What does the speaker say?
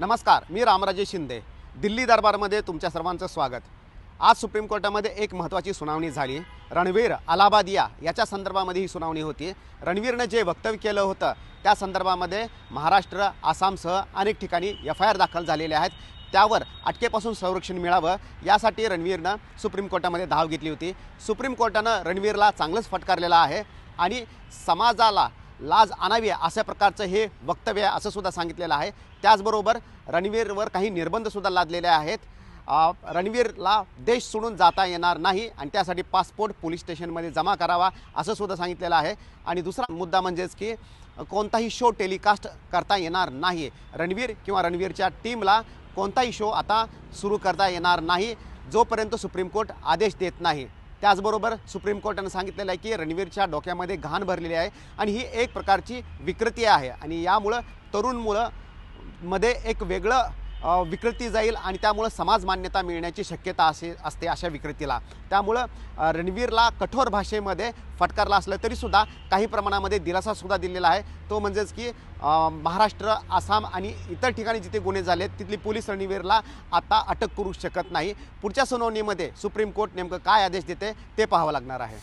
नमस्कार मी रामराजे शिंदे. दिल्ली दरबारमध्ये तुमच्या सर्वांचं स्वागत. आज सुप्रीम कोर्टामध्ये एक महत्त्वाची सुनावणी झाली. रणवीर अलाहाबादिया याच्या संदर्भामध्ये ही सुनावणी होती. रणवीरनं जे वक्तव्य केलं होतं त्या संदर्भामध्ये महाराष्ट्र आसामसह अनेक ठिकाणी एफ आय आर दाखल झालेले आहेत. त्यावर अटकेपासून संरक्षण मिळावं यासाठी रणवीरनं सुप्रीम कोर्टामध्ये धाव घेतली होती. सुप्रीम कोर्टानं रणवीरला चांगलंच फटकारलेलं आहे आणि समाजाला लाज आणावी अशा प्रकारचं हे वक्तव्य आहे असं सुद्धा सांगितलेलं आहे. त्याचबरोबर रणवीरवर काही निर्बंधसुद्धा लादलेले आहेत. रणवीरला देश सोडून जाता येणार नाही आणि त्यासाठी पासपोर्ट पोलीस स्टेशनमध्ये जमा करावा असं सुद्धा सांगितलेलं आहे. आणि दुसरा मुद्दा म्हणजेच की कोणताही शो टेलिकास्ट करता येणार नाही. रणवीर किंवा रणवीरच्या टीमला कोणताही शो आता सुरू करता येणार नाही. जोपर्यंत सुप्रीम कोर्ट आदेश देत नाही. त्याचबरोबर सुप्रीम कोर्टानं सांगितलेलं आहे की रणवीरच्या डोक्यामध्ये घाण भरलेली आहे आणि ही एक प्रकारची विकृती आहे. आणि यामुळं तरुण मुलं मध्ये एक वेगळं विकृती जाईल आणि त्यामुळं समाज मान्यता मिळण्याची शक्यता असे असते अशा विकृतीला. त्यामुळं रणवीरला कठोर भाषेमध्ये फटकारला असलं तरीसुद्धा काही प्रमाणामध्ये दिलासासुद्धा दिलेला आहे. तो म्हणजेच की महाराष्ट्र आसाम आणि इतर ठिकाणी जिथे गुन्हे झाले तिथली पोलीस रणवीरला आता अटक करू शकत नाही. पुढच्या सुनावणीमध्ये सुप्रीम कोर्ट नेमकं काय आदेश देते ते पाहावं लागणार आहे.